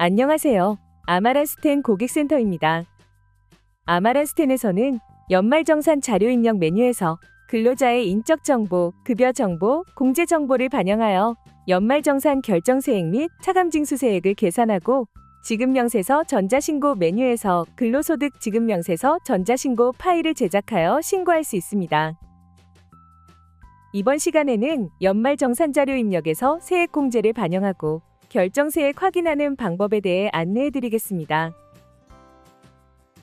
안녕하세요. 아마란스텐 고객센터입니다. 아마란스텐에서는 연말정산 자료 입력 메뉴에서 근로자의 인적 정보, 급여 정보, 공제 정보를 반영하여 연말정산 결정세액 및 차감징수세액을 계산하고 지급명세서 전자신고 메뉴에서 근로소득 지급명세서 전자신고 파일을 제작하여 신고할 수 있습니다. 이번 시간에는 연말정산자료 입력에서 세액공제를 반영하고 결정 세액 확인하는 방법에 대해 안내해 드리겠습니다.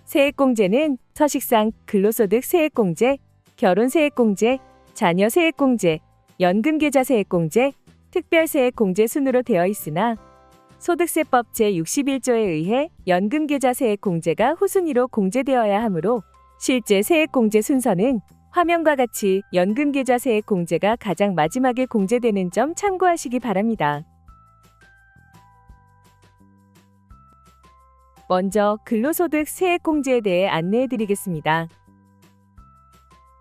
세액공제는 서식상 근로소득 세액공제, 결혼세액공제, 자녀세액공제, 연금계좌세액공제, 특별세액공제 순으로 되어 있으나 소득세법 제61조에 의해 연금계좌세액공제가 후순위로 공제되어야 하므로 실제 세액공제 순서는 화면과 같이 연금계좌 세액공제가 가장 마지막에 공제되는 점 참고하시기 바랍니다. 먼저 근로소득 세액공제에 대해 안내해 드리겠습니다.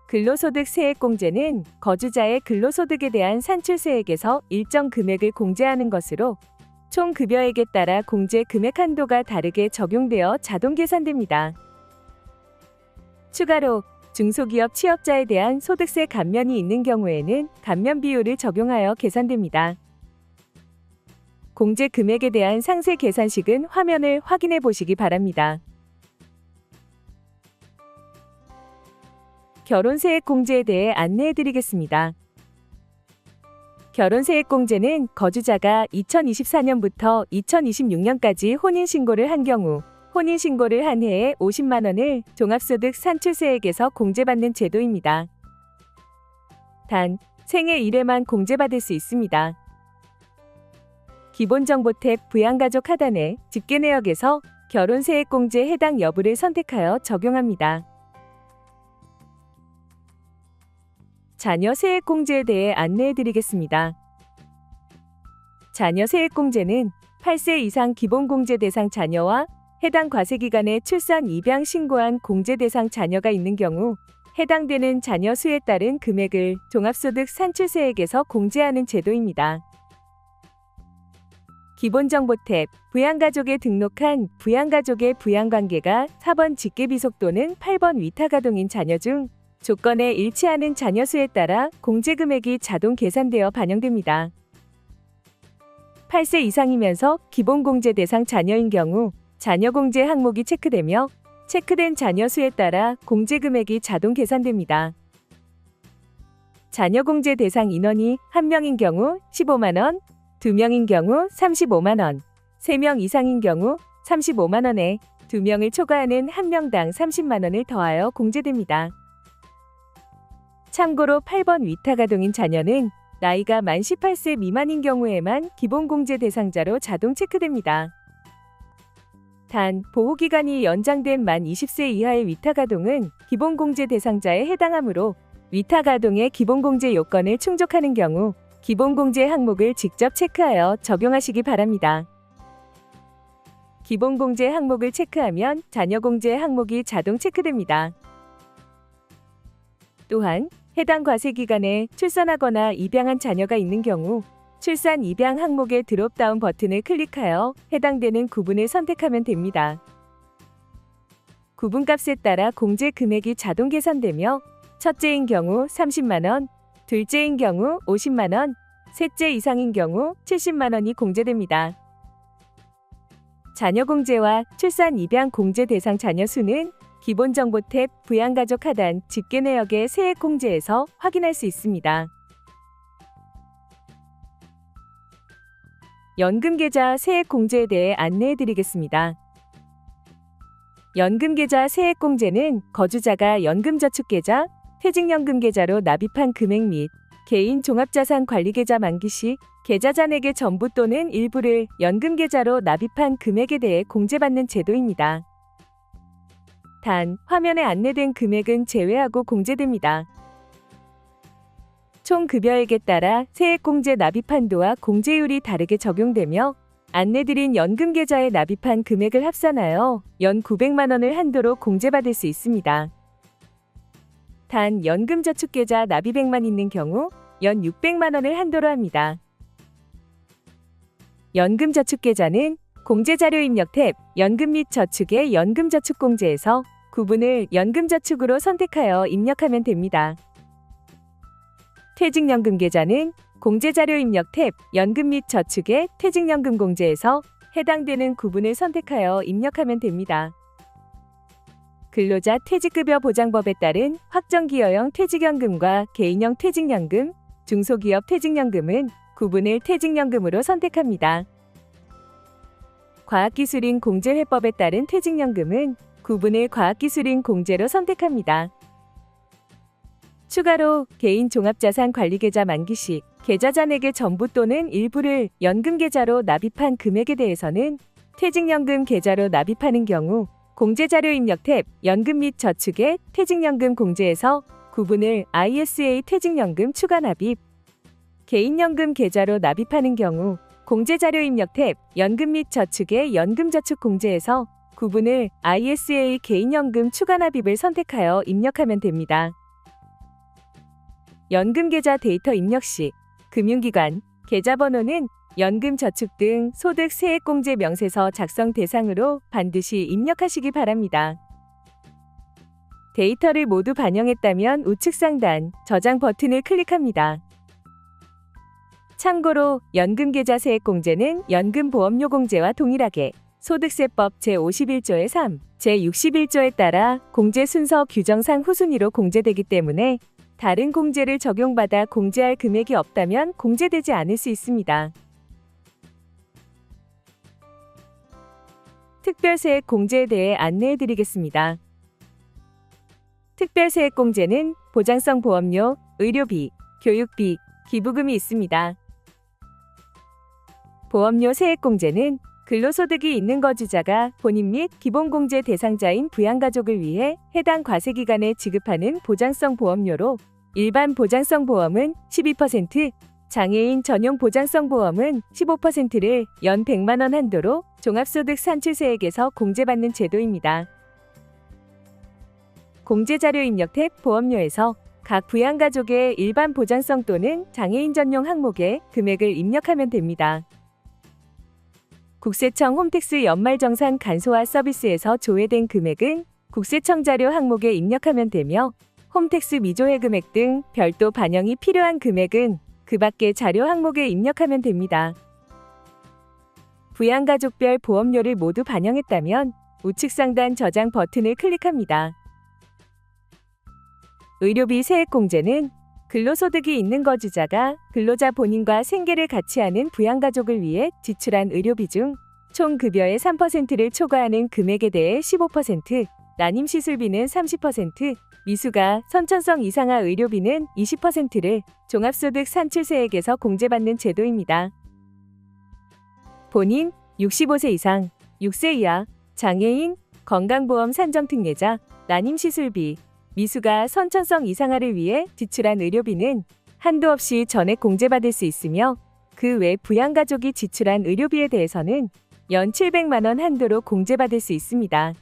근로소득 세액공제는 거주자의 근로소득에 대한 산출세액에서 일정 금액을 공제하는 것으로 총 급여액에 따라 공제 금액 한도가 다르게 적용되어 자동 계산됩니다. 추가로 중소기업 취업자에 대한 소득세 감면이 있는 경우에는 감면 비율을 적용하여 계산됩니다. 공제 금액에 대한 상세 계산식은 화면을 확인해 보시기 바랍니다. 결혼세액 공제에 대해 안내해 드리겠습니다. 결혼세액 공제는 거주자가 2024년부터 2026년까지 혼인신고를 한 경우 혼인신고를 한 해에 50만 원을 종합소득 산출세액에서 공제받는 제도입니다. 단, 생애 1회만 공제받을 수 있습니다. 기본정보 탭 부양가족 하단에 집계 내역에서 결혼세액공제 해당 여부를 선택하여 적용합니다. 자녀 세액공제에 대해 안내해 드리겠습니다. 자녀 세액공제는 8세 이상 기본공제 대상 자녀와 해당 과세기간에 출산 입양 신고한 공제 대상 자녀가 있는 경우 해당되는 자녀 수에 따른 금액을 종합소득 산출세액에서 공제하는 제도입니다. 기본정보 탭 부양가족에 등록한 부양가족의 부양관계가 4번 직계비속 또는 8번 위타가동인 자녀 중 조건에 일치하는 자녀 수에 따라 공제 금액이 자동 계산되어 반영됩니다. 8세 이상이면서 기본공제 대상 자녀인 경우 자녀 공제 항목이 체크되며 체크된 자녀 수에 따라 공제 금액이 자동 계산됩니다. 자녀 공제 대상 인원이 1명인 경우 15만 원, 2명인 경우 35만 원, 3명 이상인 경우 35만 원에 2명을 초과하는 1명당 30만 원을 더하여 공제됩니다. 참고로 8번 위타가동인 자녀는 나이가 만 18세 미만인 경우에만 기본공제 대상자로 자동 체크됩니다. 단, 보호기간이 연장된 만 20세 이하의 위타가동은 기본공제 대상자에 해당하므로 위타가동의 기본공제 요건을 충족하는 경우 기본 공제 항목을 직접 체크하여 적용하시기 바랍니다. 기본 공제 항목을 체크하면 자녀 공제 항목이 자동 체크됩니다. 또한 해당 과세 기간에 출산하거나 입양한 자녀가 있는 경우 출산 입양 항목의 드롭다운 버튼을 클릭하여 해당되는 구분을 선택하면 됩니다. 구분값에 따라 공제 금액이 자동 계산되며 첫째인 경우 30만 원, 둘째인 경우 50만 원, 셋째 이상인 경우 70만 원이 공제됩니다. 자녀 공제와 출산 입양 공제 대상 자녀 수는 기본정보 탭 부양가족 하단 집계 내역의 세액 공제에서 확인할 수 있습니다. 연금계좌 세액 공제에 대해 안내해 드리겠습니다. 연금계좌 세액 공제는 거주자가 연금저축계좌, 퇴직연금 계좌로 납입한 금액 및 개인 종합자산 관리 계좌 만기 시 계좌 잔액의 전부 또는 일부를 연금 계좌로 납입한 금액에 대해 공제받는 제도입니다. 단, 화면에 안내된 금액은 제외하고 공제됩니다. 총 급여액에 따라 세액공제 납입 한도와 공제율이 다르게 적용되며 안내드린 연금 계좌에 납입한 금액을 합산하여 연 900만 원을 한도로 공제받을 수 있습니다. 단 연금저축계좌 납입액만 있는 경우 연 600만 원을 한도로 합니다. 연금저축계좌는 공제자료 입력 탭 연금 및 저축의 연금저축공제에서 구분을 연금저축으로 선택하여 입력하면 됩니다. 퇴직연금 계좌는 공제자료 입력 탭 연금 및 저축의 퇴직연금 공제에서 해당되는 구분을 선택하여 입력하면 됩니다. 근로자 퇴직급여 보장법에 따른 확정기여형 퇴직연금과 개인형 퇴직연금, 중소기업 퇴직연금은 구분을 퇴직연금으로 선택합니다. 과학기술인 공제회법에 따른 퇴직연금은 구분을 과학기술인 공제로 선택합니다. 추가로 개인 종합자산 관리계좌 만기 시 계좌 잔액의 전부 또는 일부를 연금계좌로 납입한 금액에 대해서는 퇴직연금 계좌로 납입하는 경우 공제자료 입력 탭 연금 및 저축의 퇴직연금 공제에서 구분을 ISA 퇴직연금 추가 납입 개인연금 계좌로 납입하는 경우 공제자료 입력 탭 연금 및 저축의 연금저축 공제에서 구분을 ISA 개인연금 추가 납입을 선택하여 입력하면 됩니다. 연금계좌 데이터 입력 시 금융기관 계좌번호는 연금저축 등 소득 세액공제 명세서 작성 대상으로 반드시 입력하시기 바랍니다. 데이터를 모두 반영했다면 우측 상단 저장 버튼을 클릭합니다. 참고로 연금계좌 세액공제는 연금보험료공제와 동일하게 소득세법 제51조의 3, 제61조에 따라 공제 순서 규정상 후순위로 공제되기 때문에 다른 공제를 적용받아 공제할 금액이 없다면 공제되지 않을 수 있습니다. 특별세액 공제에 대해 안내해 드리겠습니다. 특별세액 공제는 보장성 보험료, 의료비, 교육비, 기부금이 있습니다. 보험료 세액 공제는 근로소득이 있는 거주자가 본인 및 기본공제 대상자인 부양가족을 위해 해당 과세기간에 지급하는 보장성 보험료로 일반 보장성 보험은 12%, 장애인 전용 보장성 보험은 15%를 연 100만 원 한도로 종합소득 산출세액에서 공제받는 제도입니다. 공제자료 입력 탭 보험료에서 각 부양가족의 일반 보장성 또는 장애인 전용 항목에 금액을 입력하면 됩니다. 국세청 홈택스 연말정산 간소화 서비스에서 조회된 금액은 국세청 자료 항목에 입력하면 되며 홈택스 미조회 금액 등 별도 반영이 필요한 금액은 그 밖의 자료 항목에 입력하면 됩니다. 부양가족별 보험료를 모두 반영했다면 우측 상단 저장 버튼을 클릭합니다. 의료비 세액 공제는 근로소득이 있는 거주자가 근로자 본인과 생계를 같이 하는 부양가족을 위해 지출한 의료비 중 총 급여의 3%를 초과하는 금액에 대해 15%, 난임 시술비는 30%, 미수가 선천성 이상화 의료비는 20%를 종합소득 산출세액에서 공제받는 제도입니다. 본인 65세 이상, 6세 이하, 장애인, 건강보험 산정특례자, 난임 시술비, 미수가 선천성 이상화를 위해 지출한 의료비는 한도 없이 전액 공제받을 수 있으며 그 외 부양가족이 지출한 의료비에 대해서는 연 700만 원 한도로 공제받을 수 있습니다.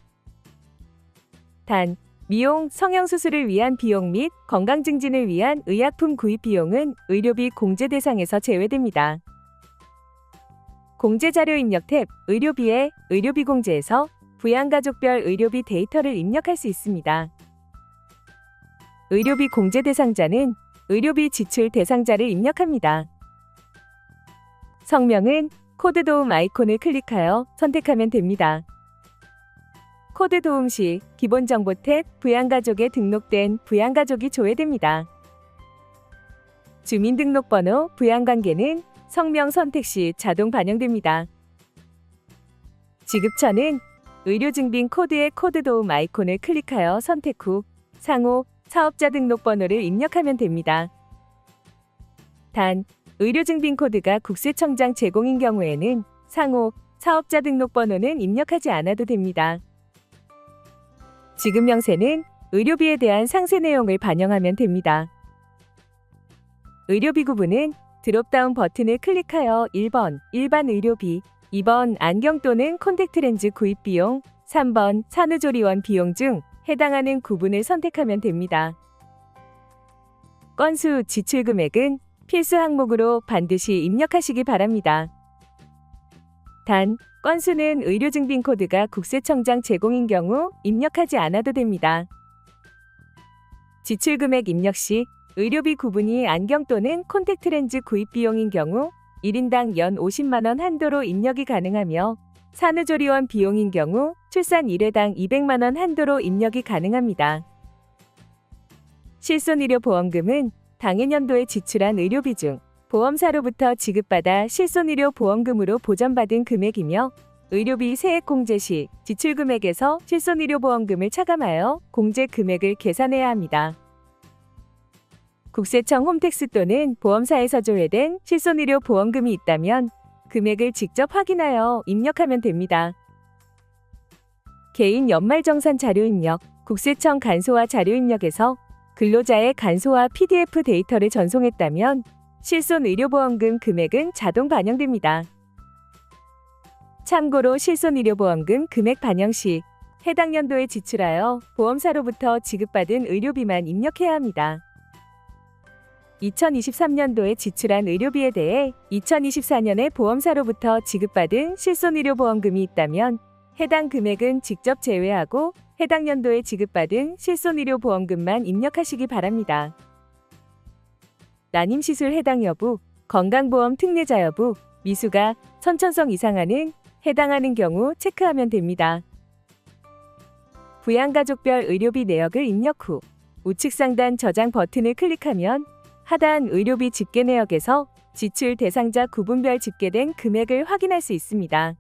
단, 미용, 성형수술을 위한 비용 및 건강 증진을 위한 의약품 구입 비용은 의료비 공제 대상에서 제외됩니다. 공제자료 입력 탭 의료비에 의료비 공제에서 부양가족별 의료비 데이터를 입력할 수 있습니다. 의료비 공제 대상자는 의료비 지출 대상자를 입력합니다. 성명은 코드 도움 아이콘을 클릭하여 선택하면 됩니다. 코드 도움 시 기본 정보 탭 부양가족에 등록된 부양가족이 조회됩니다. 주민등록번호 부양관계는 성명 선택 시 자동 반영됩니다. 지급처는 의료증빙 코드의 코드 도움 아이콘을 클릭하여 선택 후 상호 사업자 등록번호를 입력하면 됩니다. 단, 의료증빙 코드가 국세청장 제공인 경우에는 상호 사업자 등록번호는 입력하지 않아도 됩니다. 지급 명세는 의료비에 대한 상세 내용을 반영하면 됩니다. 의료비 구분은 드롭다운 버튼을 클릭하여 1번 일반 의료비, 2번 안경 또는 콘택트 렌즈 구입 비용, 3번 산후조리원 비용 중 해당하는 구분을 선택하면 됩니다. 건수 지출 금액은 필수 항목으로 반드시 입력하시기 바랍니다. 단, 건수는 의료증빙 코드가 국세청장 제공인 경우 입력하지 않아도 됩니다. 지출금액 입력 시 의료비 구분이 안경 또는 콘택트 렌즈 구입 비용인 경우 1인당 연 50만 원 한도로 입력이 가능하며 산후조리원 비용인 경우 출산 1회당 200만 원 한도로 입력이 가능합니다. 실손의료보험금은 당해 년도에 지출한 의료비 중 보험사로부터 지급받아 실손의료 보험금으로 보전받은 금액이며 의료비 세액 공제 시 지출 금액에서 실손의료 보험금을 차감하여 공제 금액을 계산해야 합니다. 국세청 홈택스 또는 보험사에서 조회된 실손의료 보험금이 있다면 금액을 직접 확인하여 입력하면 됩니다. 개인 연말정산 자료 입력, 국세청 간소화 자료 입력에서 근로자의 간소화 PDF 데이터를 전송했다면 실손 의료보험금 금액은 자동 반영됩니다. 참고로 실손 의료보험금 금액 반영 시 해당 연도에 지출하여 보험사로부터 지급받은 의료비만 입력해야 합니다. 2023년도에 지출한 의료비에 대해 2024년에 보험사로부터 지급받은 실손의료보험금이 있다면 해당 금액은 직접 제외하고 해당 연도에 지급받은 실손의료보험금만 입력하시기 바랍니다. 난임시술 해당 여부, 건강보험 특례자 여부, 미수가 선천성 이상하는 해당하는 경우 체크하면 됩니다. 부양가족별 의료비 내역을 입력 후 우측 상단 저장 버튼을 클릭하면 하단 의료비 집계 내역에서 지출 대상자 구분별 집계된 금액을 확인할 수 있습니다.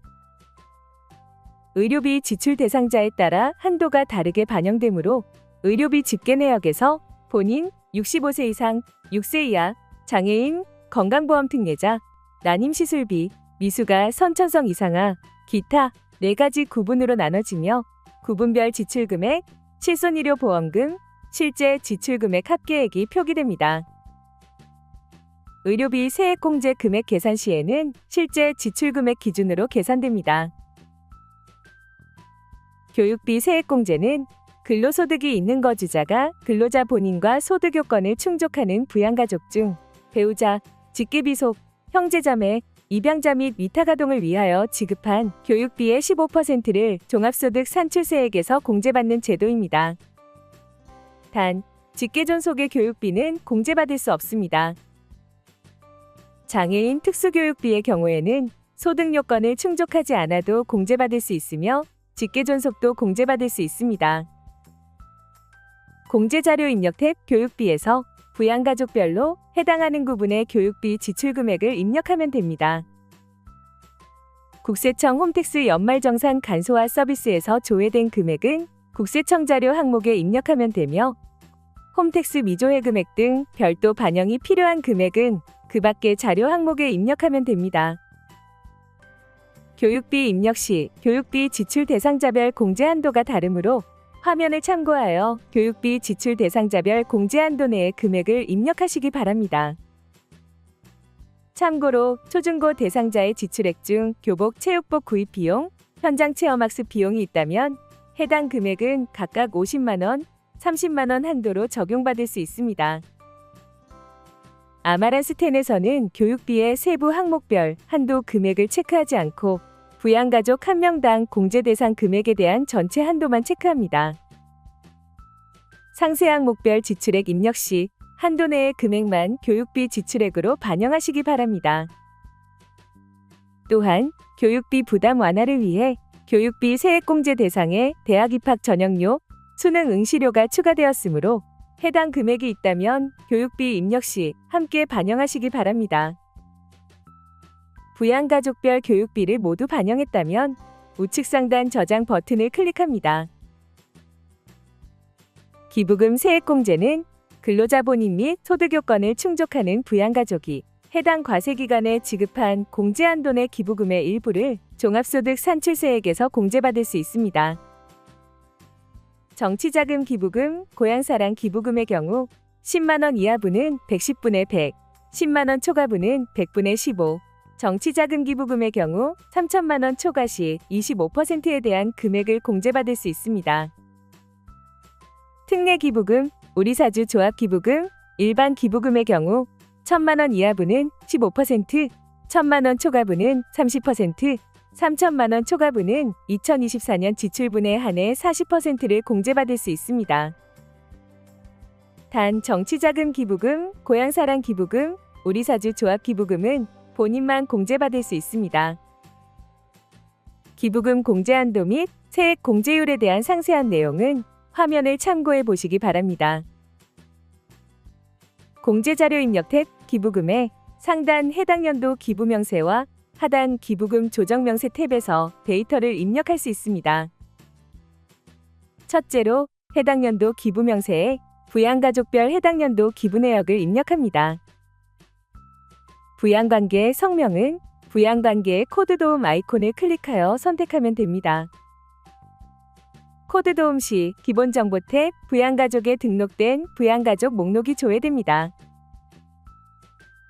의료비 지출 대상자에 따라 한도가 다르게 반영되므로 의료비 집계 내역에서 본인, 65세 이상, 6세 이하, 장애인, 건강보험 특례자, 난임시술비, 미수가 선천성 이상하, 기타 네 가지 구분으로 나눠지며 구분별 지출금액, 실손의료 보험금, 실제 지출금액 합계액이 표기됩니다. 의료비 세액공제 금액 계산 시에는 실제 지출금액 기준으로 계산됩니다. 교육비 세액공제는 근로소득이 있는 거주자가 근로자 본인과 소득 요건을 충족하는 부양가족 중 배우자, 직계비속, 형제자매, 입양자 및 위탁아동을 위하여 지급한 교육비의 15%를 종합소득 산출세액에서 공제받는 제도입니다. 단, 직계존 속의 교육비는 공제받을 수 없습니다. 장애인 특수교육비의 경우에는 소득 요건을 충족하지 않아도 공제받을 수 있으며 직계존속도 공제받을 수 있습니다. 공제자료 입력 탭 교육비에서 부양가족별로 해당하는 구분의 교육비 지출 금액을 입력하면 됩니다. 국세청 홈택스 연말정산 간소화 서비스에서 조회된 금액은 국세청 자료 항목에 입력하면 되며 홈택스 미조회 금액 등 별도 반영이 필요한 금액은 그 밖의 자료 항목에 입력하면 됩니다. 교육비 입력 시 교육비 지출 대상자별 공제 한도가 다르므로 화면을 참고하여 교육비 지출 대상자별 공제 한도 내의 금액을 입력하시기 바랍니다. 참고로 초중고 대상자의 지출액 중 교복 체육복 구입 비용, 현장 체험학습 비용이 있다면 해당 금액은 각각 50만원, 30만원 한도로 적용받을 수 있습니다. 아마란스텐에서는 교육비의 세부 항목별 한도 금액을 체크하지 않고 부양가족 한 명당 공제 대상 금액에 대한 전체 한도만 체크합니다. 상세 항 목별 지출액 입력 시 한도 내의 금액만 교육비 지출액으로 반영하시기 바랍니다. 또한 교육비 부담 완화를 위해 교육비 세액공제 대상에 대학 입학 전형료, 수능 응시료가 추가되었으므로 해당 금액이 있다면 교육비 입력 시 함께 반영하시기 바랍니다. 부양가족별 교육비를 모두 반영했다면 우측 상단 저장 버튼을 클릭합니다. 기부금 세액공제는 근로자 본인 및 소득 요건을 충족하는 부양가족이 해당 과세기간에 지급한 공제 한도 내 기부금의 일부를 종합소득 산출세액에서 공제받을 수 있습니다. 정치자금 기부금, 고향사랑 기부금의 경우 10만원 이하분은 110분의 100, 10만원 초과분은 100분의 15, 정치자금 기부금의 경우 3천만 원 초과 시 25%에 대한 금액을 공제받을 수 있습니다. 특례 기부금, 우리사주 조합 기부금, 일반 기부금의 경우 1천만 원 이하분은 15%, 1천만 원 초과분은 30%, 3천만 원 초과분은 2024년 지출분에 한해 40%를 공제받을 수 있습니다. 단 정치자금 기부금, 고향사랑 기부금, 우리사주 조합 기부금은 본인만 공제받을 수 있습니다. 기부금 공제 한도 및 세액 공제율에 대한 상세한 내용은 화면을 참고해 보시기 바랍니다. 공제자료 입력 탭 기부금의 상단 해당 연도 기부 명세와 하단 기부금 조정 명세 탭에서 데이터를 입력할 수 있습니다. 첫째로 해당 연도 기부 명세에 부양가족별 해당 연도 기부 내역을 입력합니다. 부양관계의 성명은 부양관계의 코드 도움 아이콘을 클릭하여 선택하면 됩니다. 코드 도움 시 기본 정보 탭 부양가족에 등록된 부양가족 목록이 조회됩니다.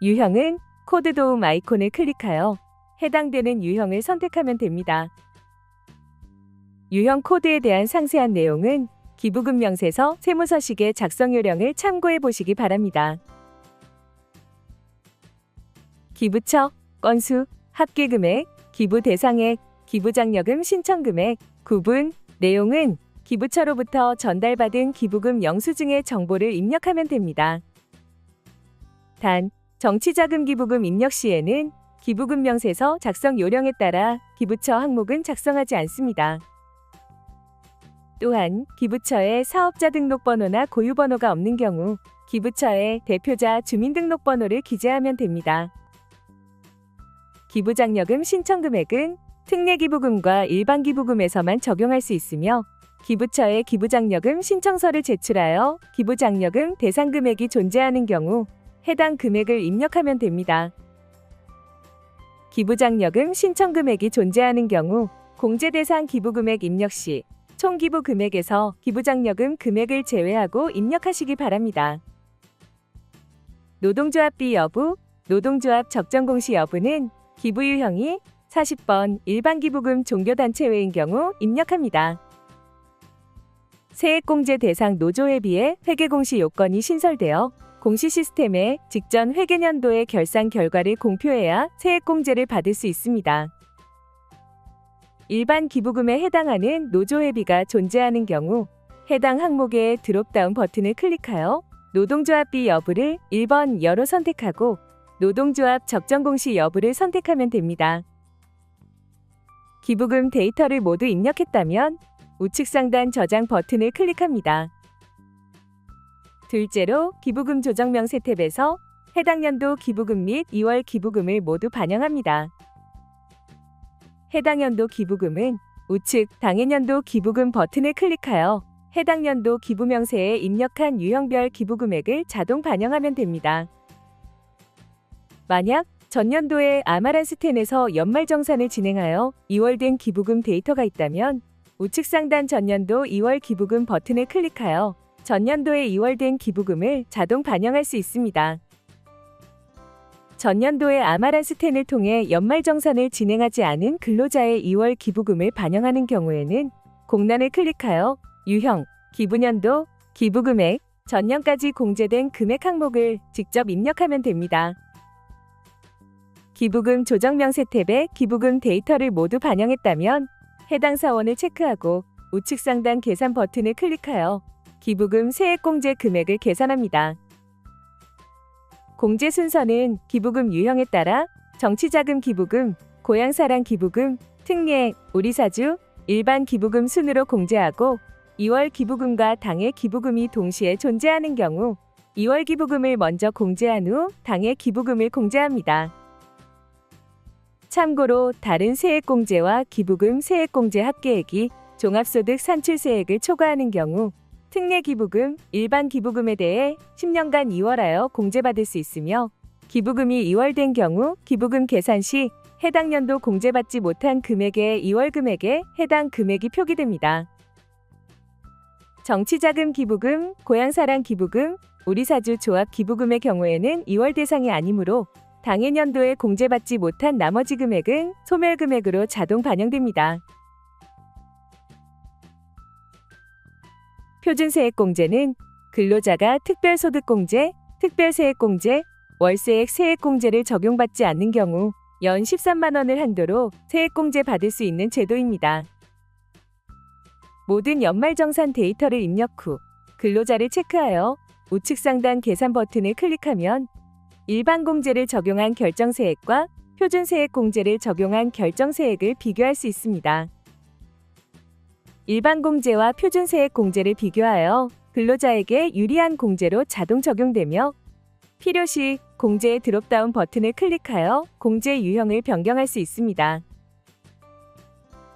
유형은 코드 도움 아이콘을 클릭하여 해당되는 유형을 선택하면 됩니다. 유형 코드에 대한 상세한 내용은 기부금 명세서 세무서식의 작성 요령을 참고해 보시기 바랍니다. 기부처, 건수, 합계 금액, 기부 대상액, 기부 장려금 신청 금액, 구분, 내용은 기부처로부터 전달받은 기부금 영수증의 정보를 입력하면 됩니다. 단, 정치자금 기부금 입력 시에는 기부금 명세서 작성 요령에 따라 기부처 항목은 작성하지 않습니다. 또한 기부처에 사업자 등록번호나 고유번호가 없는 경우 기부처에 대표자 주민등록번호를 기재하면 됩니다. 기부장려금 신청 금액은 특례기부금과 일반기부금에서만 적용할 수 있으며 기부처에 기부장려금 신청서를 제출하여 기부장려금 대상 금액이 존재하는 경우 해당 금액을 입력하면 됩니다. 기부장려금 신청 금액이 존재하는 경우 공제 대상 기부금액 입력 시 총 기부 금액에서 기부장려금 금액을 제외하고 입력하시기 바랍니다. 노동조합비 여부, 노동조합 적정 공시 여부는 기부 유형이 40번 일반 기부금 종교단체 외인 경우 입력합니다. 세액공제 대상 노조에 비해 회계공시 요건이 신설되어 공시 시스템에 직전 회계년도의 결산 결과를 공표해야 세액공제를 받을 수 있습니다. 일반 기부금에 해당하는 노조회비가 존재하는 경우 해당 항목의 드롭다운 버튼을 클릭하여 노동조합비 여부를 1번 여로 선택하고 노동조합 적정 공시 여부를 선택하면 됩니다. 기부금 데이터를 모두 입력했다면 우측 상단 저장 버튼을 클릭합니다. 둘째로 기부금 조정 명세 탭에서 해당 연도 기부금 및 2월 기부금을 모두 반영합니다. 해당 연도 기부금은 우측 당해년도 기부금 버튼을 클릭하여 해당 연도 기부 명세에 입력한 유형별 기부 금액을 자동 반영하면 됩니다. 만약 전년도에 아마란스텐에서 연말정산을 진행하여 2월 된 기부금 데이터가 있다면 우측 상단 전년도 2월 기부금 버튼을 클릭하여 전년도에 2월 된 기부금을 자동 반영할 수 있습니다. 전년도에 아마란 스텐을 통해 연말정산을 진행하지 않은 근로자의 2월 기부금을 반영하는 경우에는 공란을 클릭하여 유형, 기부년도, 기부금액, 전년까지 공제된 금액 항목을 직접 입력하면 됩니다. 기부금 조정 명세 탭에 기부금 데이터를 모두 반영했다면 해당 사원을 체크하고 우측 상단 계산 버튼을 클릭하여 기부금 세액공제 금액을 계산합니다. 공제 순서는 기부금 유형에 따라 정치자금 기부금, 고향사랑 기부금, 특례, 우리사주, 일반 기부금 순으로 공제하고 2월 기부금과 당해 기부금이 동시에 존재하는 경우 2월 기부금을 먼저 공제한 후 당해 기부금을 공제합니다. 참고로 다른 세액공제와 기부금 세액공제 합계액이 종합소득 산출세액을 초과하는 경우 특례 기부금, 일반 기부금에 대해 10년간 2월하여 공제받을 수 있으며 기부금이 2월 된 경우 기부금 계산 시 해당 연도 공제받지 못한 금액의 2월 금액에 해당 금액이 표기됩니다. 정치자금 기부금, 고향사랑 기부금, 우리사주 조합 기부금의 경우에는 2월 대상이 아니므로 당해 연도에 공제받지 못한 나머지 금액은 소멸 금액으로 자동 반영됩니다. 표준세액공제는 근로자가 특별소득공제, 특별세액공제, 월세액 세액공제를 적용받지 않는 경우 연 13만 원을 한도로 세액공제 받을 수 있는 제도입니다. 모든 연말정산 데이터를 입력 후 근로자를 체크하여 우측 상단 계산 버튼을 클릭하면 일반 공제를 적용한 결정세액과 표준세액 공제를 적용한 결정세액을 비교할 수 있습니다. 일반 공제와 표준세액 공제를 비교하여 근로자에게 유리한 공제로 자동 적용되며 필요시 공제의 드롭다운 버튼을 클릭하여 공제 유형을 변경할 수 있습니다.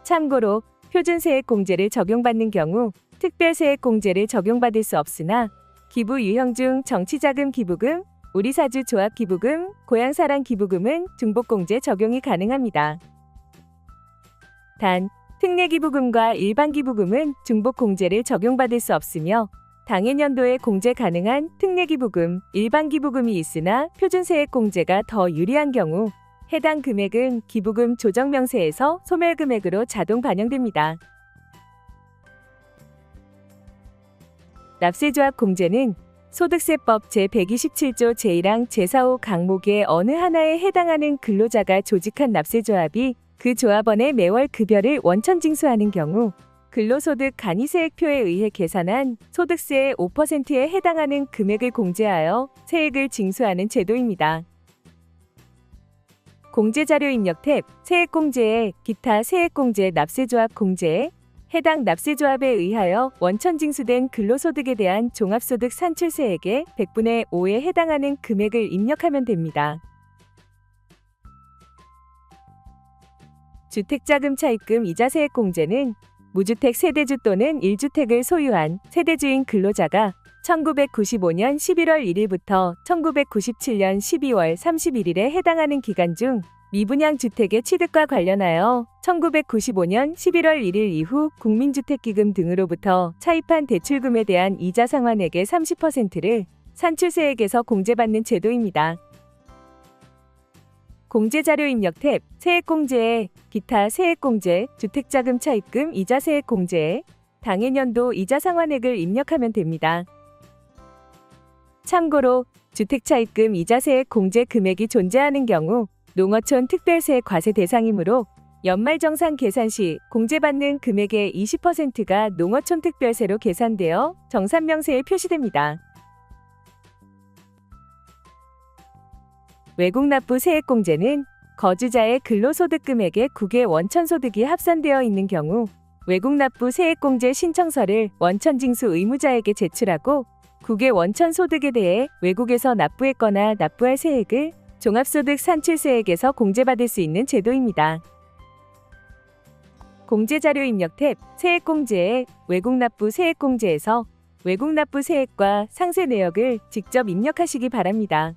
참고로 표준세액 공제를 적용받는 경우 특별세액 공제를 적용받을 수 없으나 기부 유형 중 정치자금 기부금, 우리 사주 조합 기부금, 고향사랑 기부금은 중복공제 적용이 가능합니다. 단, 특례 기부금과 일반 기부금은 중복공제를 적용받을 수 없으며 당해년도에 공제 가능한 특례 기부금, 일반 기부금이 있으나 표준세액 공제가 더 유리한 경우 해당 금액은 기부금 조정 명세에서 소멸 금액으로 자동 반영됩니다. 납세조합 공제는 소득세법 제127조 제1항 제4호 강목의 어느 하나에 해당하는 근로자가 조직한 납세조합이 그 조합원의 매월 급여를 원천 징수하는 경우 근로소득 간이세액표에 의해 계산한 소득세의 5%에 해당하는 금액을 공제하여 세액을 징수하는 제도입니다. 공제자료 입력 탭 세액공제에 기타 세액공제 납세조합 공제에 해당 납세조합에 의하여 원천 징수된 근로소득에 대한 종합소득 산출세액의 100분의 5에 해당하는 금액을 입력하면 됩니다. 주택자금 차입금 이자세액 공제는 무주택 세대주 또는 1주택을 소유한 세대주인 근로자가 1995년 11월 1일부터 1997년 12월 31일에 해당하는 기간 중 미분양 주택의 취득과 관련하여 1995년 11월 1일 이후 국민주택기금 등으로부터 차입한 대출금에 대한 이자 상환액의 30%를 산출세액에서 공제받는 제도입니다. 공제자료 입력 탭 세액공제에 기타 세액공제, 주택자금 차입금 이자 세액공제에 당해년도 이자 상환액을 입력하면 됩니다. 참고로 주택차입금 이자 세액 공제 금액이 존재하는 경우 농어촌 특별세 과세 대상이므로 연말정산 계산 시 공제받는 금액의 20%가 농어촌 특별세로 계산되어 정산명세에 표시됩니다. 외국 납부 세액공제는 거주자의 근로소득 금액의 국외 원천소득이 합산되어 있는 경우 외국 납부 세액공제 신청서를 원천징수 의무자에게 제출하고 국외 원천소득에 대해 외국에서 납부했거나 납부할 세액을 종합소득 산출세액에서 공제받을 수 있는 제도입니다. 공제자료 입력 탭 세액공제에 외국납부 세액공제에서 외국납부 세액과 상세 내역을 직접 입력하시기 바랍니다.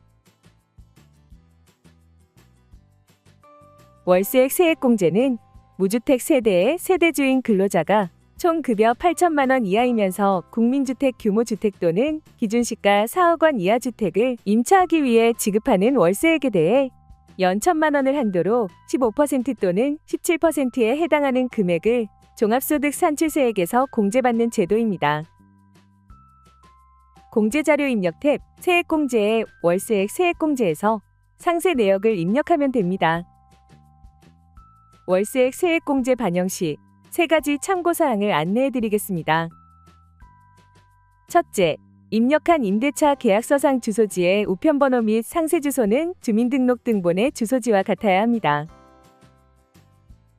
월세액 세액공제는 무주택 세대의 세대주인 근로자가 총 급여 8천만 원 이하이면서 국민주택 규모 주택 또는 기준시가 4억 원 이하 주택을 임차하기 위해 지급하는 월세액에 대해 연 천만 원을 한도로 15% 또는 17%에 해당하는 금액을 종합소득 산출세액에서 공제받는 제도입니다. 공제자료 입력 탭 세액공제의 월세액 세액공제에서 상세 내역을 입력하면 됩니다. 월세액 세액공제 반영 시 세 가지 참고사항을 안내해 드리겠습니다. 첫째, 입력한 임대차 계약서상 주소지의 우편번호 및 상세 주소는 주민등록등본의 주소지와 같아야 합니다.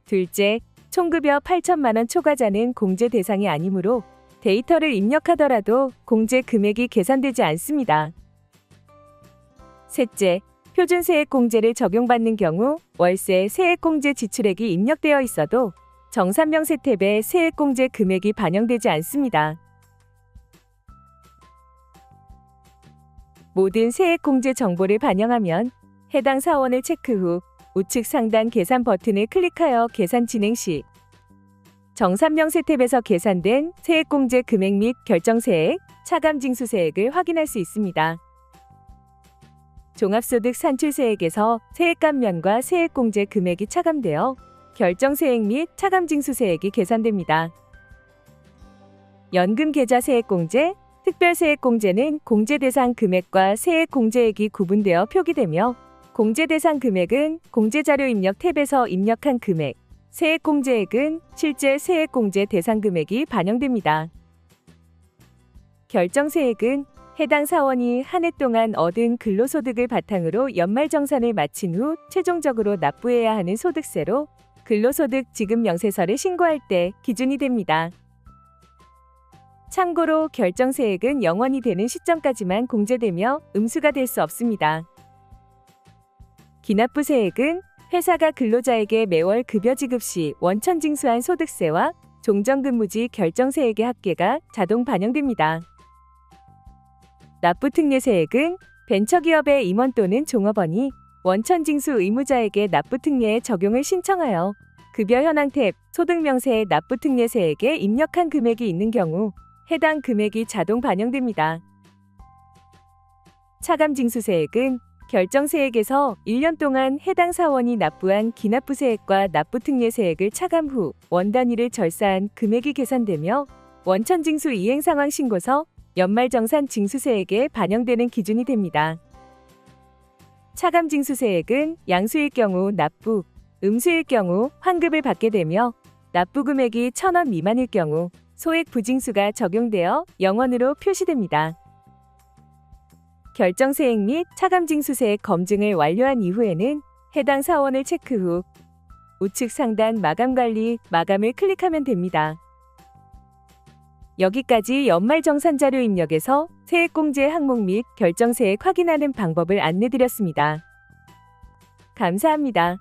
둘째, 총급여 8천만 원 초과자는 공제 대상이 아니므로 데이터를 입력하더라도 공제 금액이 계산되지 않습니다. 셋째, 표준세액 공제를 적용받는 경우 월세 세액공제 지출액이 입력되어 있어도 정산명 세 탭에 세액공제 금액이 반영되지 않습니다. 모든 세액공제 정보를 반영하면 해당 사원을 체크 후 우측 상단 계산 버튼을 클릭하여 계산 진행 시 정산명 세 탭에서 계산된 세액공제 금액 및 결정세액, 차감징수세액을 확인할 수 있습니다. 종합소득 산출세액에서 세액 감면과 세액공제 금액이 차감되어 결정세액 및 차감징수세액이 계산됩니다. 연금계좌세액공제, 특별세액공제는 공제 대상 금액과 세액공제액이 구분되어 표기되며 공제 대상 금액은 공제자료 입력 탭에서 입력한 금액, 세액 공제액은 실제 세액 공제 대상 금액이 반영됩니다. 결정세액은 해당 사원이 한 해 동안 얻은 근로소득을 바탕으로 연말정산을 마친 후 최종적으로 납부해야 하는 소득세로 근로소득 지급 명세서를 신고할 때 기준이 됩니다. 참고로 결정세액은 영원이 되는 시점까지만 공제되며 음수가 될 수 없습니다. 기납부세액은 회사가 근로자에게 매월 급여 지급 시 원천 징수한 소득세와 종전근무지 결정세액의 합계가 자동 반영됩니다. 납부특례세액은 벤처기업의 임원 또는 종업원이 원천징수 의무자에게 납부특례에 적용을 신청하여 급여 현황 탭 소득명세에 납부특례세액에 입력한 금액이 있는 경우 해당 금액이 자동 반영됩니다. 차감징수세액은 결정세액에서 1년 동안 해당 사원이 납부한 기납부세액과 납부특례세액을 차감 후 원단위를 절사한 금액이 계산되며 원천징수 이행상황 신고서 연말정산 징수세액에 반영되는 기준이 됩니다. 차감징수세액은 양수일 경우 납부, 음수일 경우 환급을 받게 되며 납부 금액이 1,000원 미만일 경우 소액 부징수가 적용되어 영원으로 표시됩니다. 결정세액 및 차감징수세액 검증을 완료한 이후에는 해당 사원을 체크 후 우측 상단 마감관리 마감을 클릭하면 됩니다. 여기까지 연말정산자료 입력에서 세액공제 항목 및 결정세액 확인하는 방법을 안내드렸습니다. 감사합니다.